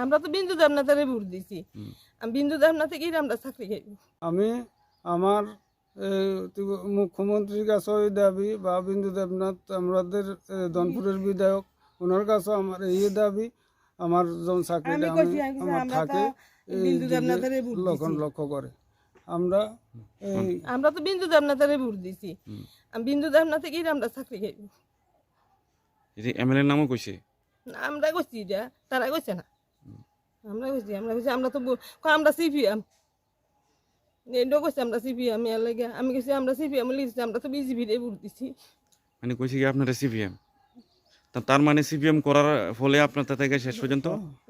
আমরা তো বিন্দু দেবনাথের ভোট দিছি আমি বিন্দু দেবনাথ থেকেই আমরা চাকরি খাইব আমি আমার মুখ্যমন্ত্রীর কাছে ওই দাবি বা বিন্দু দেবনাথ আমাদের এ, ধনপুরের বিধায়ক ওনার কাছে আমার এই দাবি। আমার যখন চাকরিটা কইছি, আমার থাকে ভোট লক্ষ্য করে। আমরা আমরা তো বিন্দু দেবনাথের ভোট দিছি বিন্দু দেবনাথ থেকেই আমরা চাকরি যে এমএলএর নামও কইছে? আমরা কইছি এটা তারা কইছে না। আমরা কইছি আমরা কইছি আমরা তো আমরা সিপিএম। এটাও কইছে আমরা সিপিএম এর লাগে। আমি কইছি আমরা সিপিএম লিখছি আমরা তো বিজেপি রে ভোট দিছি। মানে কইছে কি আপনারা সিপিএম? তা তার মানে সিপিএম করার ফলে আপনার তা থেকে শেষ পর্যন্ত?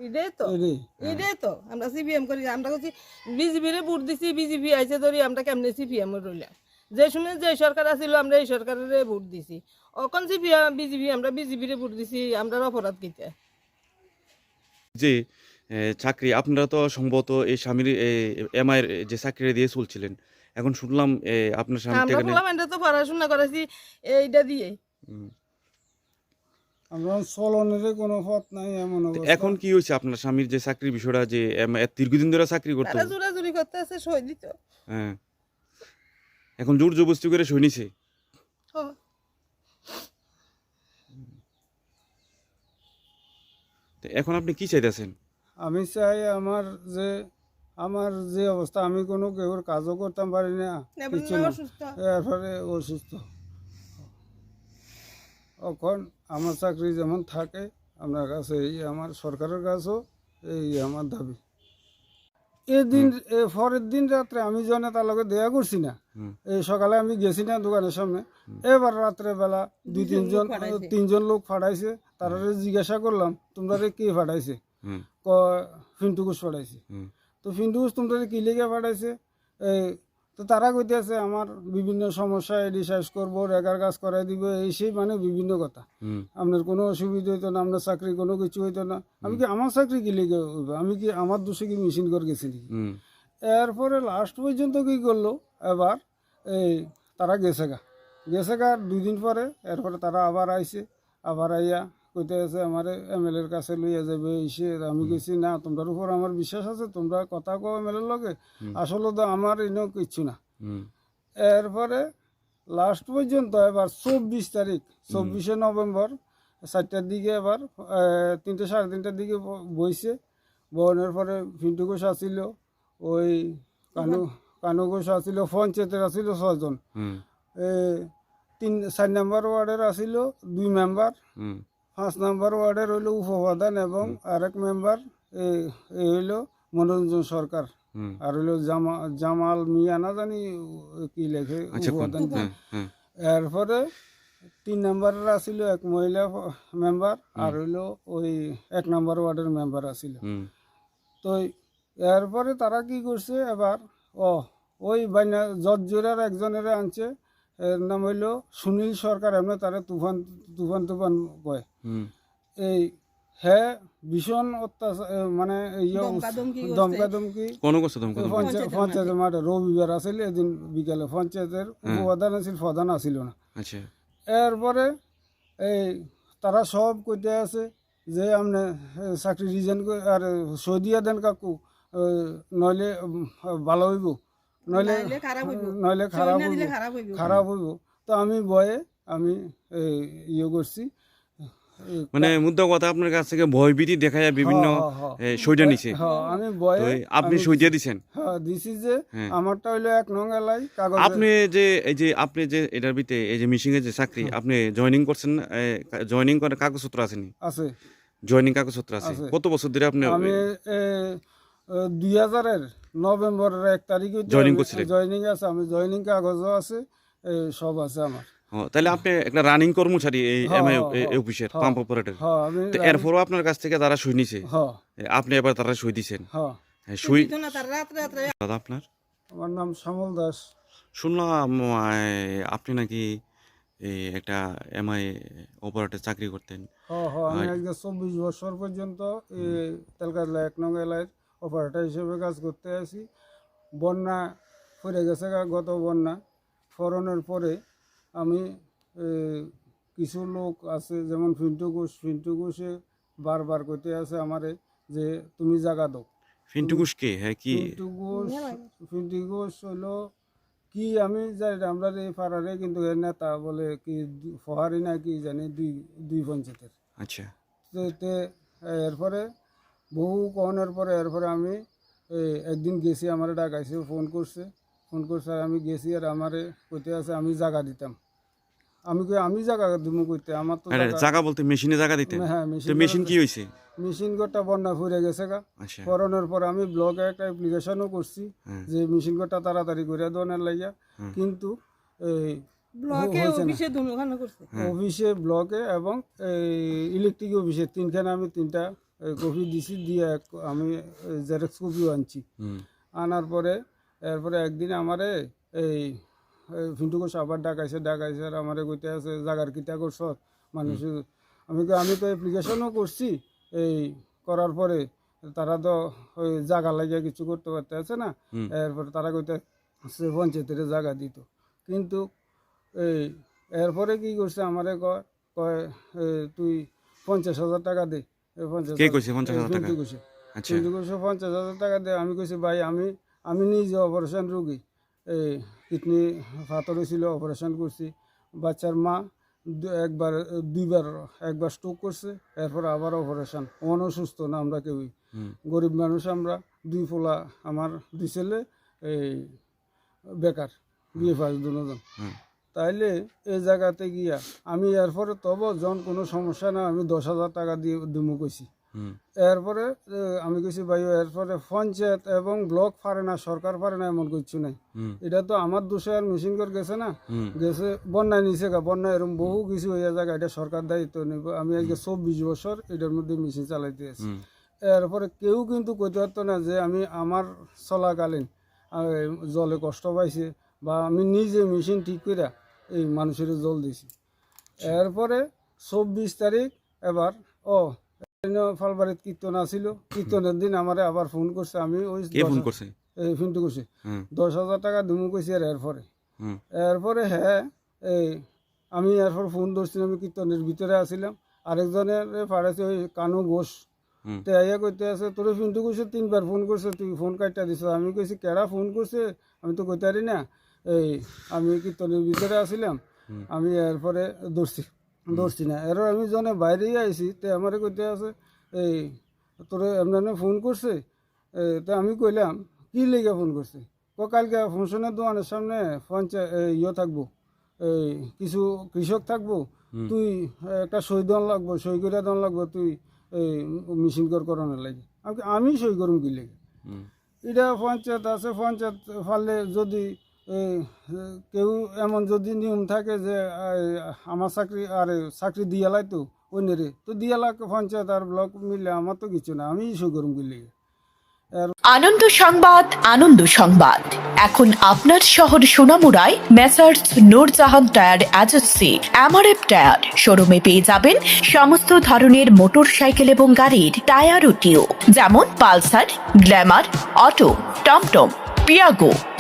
এটাই তো এটাই এটাই তো। আমরা সিপিএম করি আমরা কইছি বিজেপি রে ভোট দিছি বিজেপি আইছে ধরি আমরা কেমনে সিপিএম রইলাম। যে সময় যে সরকার আছিল আমরা এই সরকারের ভোট দিছি। অকন বিজেপি আমরা বিজেপির ভোট দিছি আমরা অপরাধ কিতে? যে চাকরি আপনারা তো সম্ভবত এই স্বামীর এমআইয়ের যে চাকরি দিয়ে চলছিলেন। এখন শুনলাম আপনার স্বামী আমরা থেকে পোলামেন্টে তো পড়াশোনা করেছি এইটা দিয়ে। আমরা চলনের কোনো পথ নাই এমন এখন কি হয়েছে আপনার স্বামীর যে চাকরির বিষয়টা যে দীর্ঘদিন ধরে চাকরি করতো জোরাজুরি করতে আছে সই দিত। হ্যাঁ। এখন জোর জবস্তি করে সই নিছে ও, তো এখন আপনি কি চাইতেছেন? আমি চাই আমার যে আমার যে অবস্থা আমি কোনো কেউর কাজও করতাম পারি না কিছু না। না অসুস্থ এরপরে অসুস্থ এখন আমার চাকরি যেমন থাকে আপনার কাছে এই আমার সরকারের কাছেও এই আমার দাবি। এদিন এ পরের দিন রাত্রে আমি জনে তার লগে দেয়া করছি না এই সকালে আমি গেছি না দোকানের সামনে। এবার রাত্রে বেলা দুই তিনজন তিনজন লোক ফাটাইছে তারা জিজ্ঞাসা করলাম তোমরা কে ফাটাইছে হুম। ক ফিন্টুকুস ফাটাইছে হুম। তো ফিন্টুকুস তোমরা কি লেগে ফাটাইছে এই তো তারা কইতেছে আমার বিভিন্ন সমস্যা রিসার্চ করব রেগার কাজ করাই দিব এই সেই মানে বিভিন্ন কথা। আপনার কোনো অসুবিধা হইতো না আপনার চাকরি কোনো কিছু হইতো না। আমি কি আমার চাকরি কি লেগে আমি কি আমার দোষে কি মেশিন করে গেছি নাকি? এরপরে লাস্ট পর্যন্ত কি করল? এবার এই তারা গেছে গা। গেছে গা দুই দিন পরে এরপরে তারা আবার আইছে আবার আইয়া কইতে আছে আমার এম এর কাছে লইয়া যাবে এসে আমি গেছি না তোমার উপর আমার বিশ্বাস আছে তোমরা কথা কো এম এর লগে। আসলে তো আমার এনেও কিচ্ছু না। এরপরে লাস্ট পর্যন্ত এবার চব্বিশ তারিখ চব্বিশে নভেম্বর চারটার দিকে এবার তিনটে সাড়ে তিনটার দিকে ব- বইছে। বনের পরে পিন্টু ঘোষ আসিল ওই কানু কানু ঘোষ আসিল পঞ্চায়েতের আসিল ছজন হুম। তিন চার নম্বর ওয়ার্ডের আসিল দুই মেম্বার হুম। পাঁচ নম্বর ওয়ার্ডের হইল উপপ্রধান এবং আরেক মেম্বার এই হইল মনোরঞ্জন সরকার। আর হইল জামা জামাল মিয়া না জানি কি লেখে আচ্ছা কি। হ্যাঁ হ্যাঁ। এরপরে তিন নম্বরের আছিল এক মহিলা মেম্বার আর হইল ওই এক নম্বর ওয়ার্ডের মেম্বার আছিল তো এরপরে তারা কি করছে এবার ও ওই বাইনা জজ জোরার একজনের আনছে এর নাম হইল সুনীল সরকার এমনি তারা তুফান তুফান তুফান কয়। এই হ্যাঁ ভীষণ অত্যাচার মানে ইয়ে দমকা দমকি তুমি কোন পঞ্চায়েত পঞ্চায়েতের মাঠে। রবিবার আছিল এদিন বিকালে পঞ্চায়েতের উপপ্রধান আছিল প্রধান আছিল না। আচ্ছা। এরপরে এই তারা সব কইতে আছে যে আপনি এ, চাকরি রিজাইন আর সই দিয়া দেন কাকু নইলে ভালো হইব। নইলে খারাপ হইব। নইলে খারাপ হইব। খারাপ হইব। তো আমি ভয়ে আমি ইয়ে করছি। মানে মুদ্রা কথা আপনার কাছ থেকে ভয় ভীতি দেখা যায় বিভিন্ন হ্যাঁ, হ্যাঁ। সইটা নিছে। হ্যাঁ আমি ভয়ে আপনি দিছেন? হ্যাঁ দিছি যে হ্যাঁ। আমারটা হইল এক নং এলাই কাগজ আপনি যে এই যে আপনি যে এটার ভিতরে এই যে মিশিং এর যে চাকরি আপনি জয়েনিং করছেন জয়েনিং করে কাগজপত্র আসেনি আছে। জয়েনিং কাগজপত্র আছে। আছে। কত বছর ধরে আপনি আমি দুই হাজারের নভেম্বরের এক তারিখে Joining করছিলেন? জয়নিং আছে আমি জয়নিং কাগজও আছে সব আছে আমার। তাহলে আপনি একটা রানিং কর্মচারী এই এমআই অফিসের। পাম্প অপারেটর হ্যাঁ এরপরও আপনার কাছ থেকে তারা সই নিছে? হ্যাঁ আপনি এবার তারা সই দিছেন? হ্যাঁ সই দিত না তার রাত রাত্রে দাদা আপনার? আমার নাম শ্যামল দাস। শুনলাম আপনি নাকি এই একটা এমআই অপারেটর চাকরি করতেন। হ্যাঁ হ্যাঁ আমি আজকে চব্বিশ বছর পর্যন্ত এই তেলকাতলা এক নং এলাকায় অপারেটর হিসেবে কাজ করতে আসি। বন্যা পড়ে গেছে গত বন্যা। ফরনের পরে আমি কিছু লোক আছে যেমন ফিন্টু ঘোষ। ফিন্টু ঘোষে বারবার করতে আছে আমারে যে তুমি জায়গা দাও। ফিন্টু ঘোষ কে হ্যাঁ কি? পিন্টু ঘোষ ফিন্টু ঘোষ হলো কি আমি জানি আমরা এই পাড়ারে কিন্তু এর নেতা বলে কি ফহারি না কি জানি দুই দুই পঞ্চায়েতের। আচ্ছা। তো এরপরে বহু কনের পরে এরপরে আমি একদিন গেছি আমার ডাকাইছে ফোন করছে ফোন করছে আর আমি গেছি আর আমারে কইতে আছে আমি জায়গা দিতাম আমি কই আমি জায়গা দিব কইতে আমার তো জায়গা- বলতে মেশিনে জায়গা দিতে? হ্যাঁ তো মেশিন মেশিন কি হয়েছে মেশিন গোটা বন্যা ফুরে গেছে গা। আচ্ছা। করোনার পর আমি ব্লগে একটা অ্যাপ্লিকেশনও করছি যে মেশিন গোটা তাড়াতাড়ি করে দেওয়ার লাগিয়া। কিন্তু এই ব্লকে অফিসে করছে। অফিসে ব্লকে এবং ইলেকট্রিক অফিসে তিনখানে আমি তিনটা কপি দিছি দিয়ে এক- আমি জেরক্স কপিও আনছি। আনার পরে এরপরে একদিন আমারে এই ফিন্টু কোষ আবার ডাকাইছে ডাকাইছে আর আমারে কইতে আছে জাগার কিতা করছ? মানুষ আমি আমি তো অ্যাপ্লিকেশনও করছি এই করার পরে তারা তো ওই জাগা লাগিয়ে কিছু করতে পারতে আছে না। এরপরে তারা কইতে সে পঞ্চায়েতের জায়গা দিত। কিন্তু এই এরপরে কি করছে আমারে কয় কয় তুই পঞ্চাশ হাজার টাকা দে। কে কইছে 50,000 টাকা? ফিন্টু কইছে। আচ্ছা। কিন্তু কইছে পঞ্চাশ হাজার টাকা দে আমি কইছি ভাই আমি আমি নিজে অপারেশন রোগী। এই কিডনি ফাতর হয়েছিল অপারেশন করছি। বাচ্চার মা একবার দুইবার একবার স্ট্রোক করছে এরপর আবার অপারেশন অন সুস্থ না আমরা কেউই। গরিব মানুষ আমরা দুই পোলা আমার দুই ছেলে এই বেকার। বিয়ে পাস দুজন। তাইলে এই জায়গাতে গিয়া আমি এরপরে তব জন কোনো সমস্যা না আমি দশ হাজার টাকা দিয়ে দিমু কইছি। এরপরে আমি কইছি ভাই এরপরে পঞ্চায়েত এবং ব্লক পারে না সরকার পারে না এমন কিছু নাই। এটা তো আমার দোষে আর মেশিন করে গেছে না। গেছে বন্যায় নিচে গা বন্যায় এরকম বহু কিছু হয়ে যায় এটা সরকার দায়িত্ব নিব। আমি আজকে চব্বিশ বছর এটার মধ্যে মেশিন চালাইতে আছি। এরপরে কেউ কিন্তু কইতে পারতো না যে আমি আমার চলাকালীন জলে কষ্ট পাইছে বা আমি নিজে মেশিন ঠিক করে এই মানুষের জল দিছি। এরপরে চব্বিশ তারিখ এবার ও ফালবাড়িত কীর্তন আছিল। কীর্তনের দিন আমারে আবার ফোন করছে আমি ওই ফোন করছে? এই ফোনটো করছে। দশ হাজার টাকা দিমু কইছে আর এরপরে। এরপরে হ্যাঁ এই আমি এরপর ফোন ধরছিলাম আমি কীর্তনের ভিতরে আসিলাম আরেকজনের পাড়াছে ওই কানু ঘোষ। তে আইয়া কইতে আছে তোর ফোনটো করছে তিনবার ফোন করছে তুই ফোন কাটটা দিছ। আমি কইছি কেডা ফোন করছে? আমি তো কইতে পারি না। এই আমি কীর্তনের ভিতরে আসিলাম আমি এরপরে ধরছি। ধরছি না। এর আমি জনে বাইরেই আইছি তে আমারে কইতে আছে এই তোরে এমনি ফোন করছে? তা আমি কইলাম কি লেগে ফোন করছে? ও কালকে ফুনশনের দোকানের সামনে পঞ্চায়েত ইয়ে থাকব। এই কিছু কৃষক থাকব। তুই একটা সই দন লাগবো সই করে দন লাগবো তুই এই মেশিন কর করানোর লাগে। আমি আমি সই করুম কি লেগে? এটা পঞ্চায়েত আছে পঞ্চায়েত ফালে যদি কেউ এমন যদি নিয়ম থাকে যে আমার চাকরি, আর, চাকরি দিয়ালাই তো, অন্যরে। তো দিয়ালাক পঞ্চায়েত আর ব্লক মিলে আমার তো কিছু না আমি সই করুম কি আনন্দ সংবাদ আনন্দ সংবাদ। এখন আপনার শহর সোনামুড়ায় Messrs Nurjahan tyre agency MRF tyre. শোরুমে পেয়ে যাবেন সমস্ত ধরনের মোটর সাইকেল এবং গাড়ির টায়ার ও টিও যেমন পালসার, গ্ল্যামার, অটো, টমটম, Piaggio.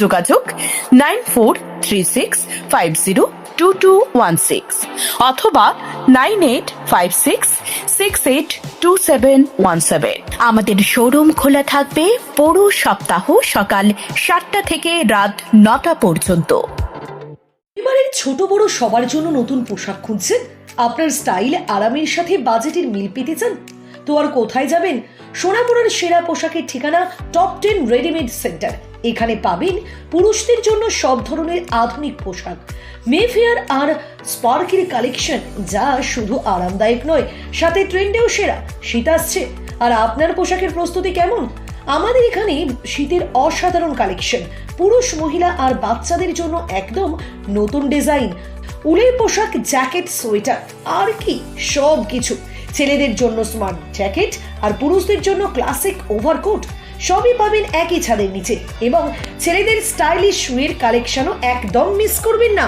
যোগাযোগ nine four three six five zero two two one six অথবা nine eight five six six eight two seven one seven. আমাদের শোরুম খোলা থাকবে পুরো সপ্তাহ সকাল সাতটা থেকে রাত নটা পর্যন্ত। পরিবারের ছোট বড় সবার জন্য নতুন পোশাক খুঁজছেন? আপনার স্টাইল আরামের সাথে বাজেটের মিল পেতে চান? তো আর কোথায় যাবেন? সোনাপুরের সেরা পোশাকের ঠিকানা টপ টেন রেডিমেড সেন্টার এখানে পাবেন পুরুষদের জন্য সব ধরনের আধুনিক পোশাক। মেফেয়ার আর স্পার্কের কালেকশন যা শুধু আরামদায়ক নয়, সাথে ট্রেন্ডেও সেরা, শীত আসছে। আর আপনার পোশাকের প্রস্তুতি কেমন? আমাদের এখানে শীতের অসাধারণ কালেকশন পুরুষ, মহিলা আর বাচ্চাদের জন্য একদম নতুন ডিজাইন উলের পোশাক জ্যাকেট সোয়েটার আর কি সব কিছু ছেলেদের জন্য স্মার্ট জ্যাকেট আর পুরুষদের জন্য ক্লাসিক ওভারকোট সবই পাবেন একই ছাদের নিচে। এবং ছেলেদের স্টাইলিশ শুয়ের কালেকশনও একদম মিস করবেন না।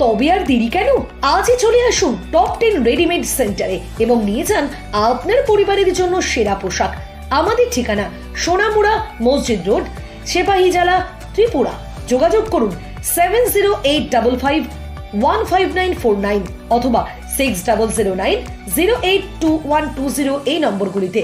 তবে আর দেরি কেন? আজই চলে আসুন টপ টেন রেডিমেড সেন্টারে এবং নিয়ে যান আপনার পরিবারের জন্য সেরা পোশাক। আমাদের ঠিকানা সোনামুড়া মসজিদ রোড সেপাহীজালা ত্রিপুরা। যোগাযোগ করুন seven zero eight double five one five nine four nine অথবা six double zero nine zero eight two one two zero এই নম্বরগুলিতে।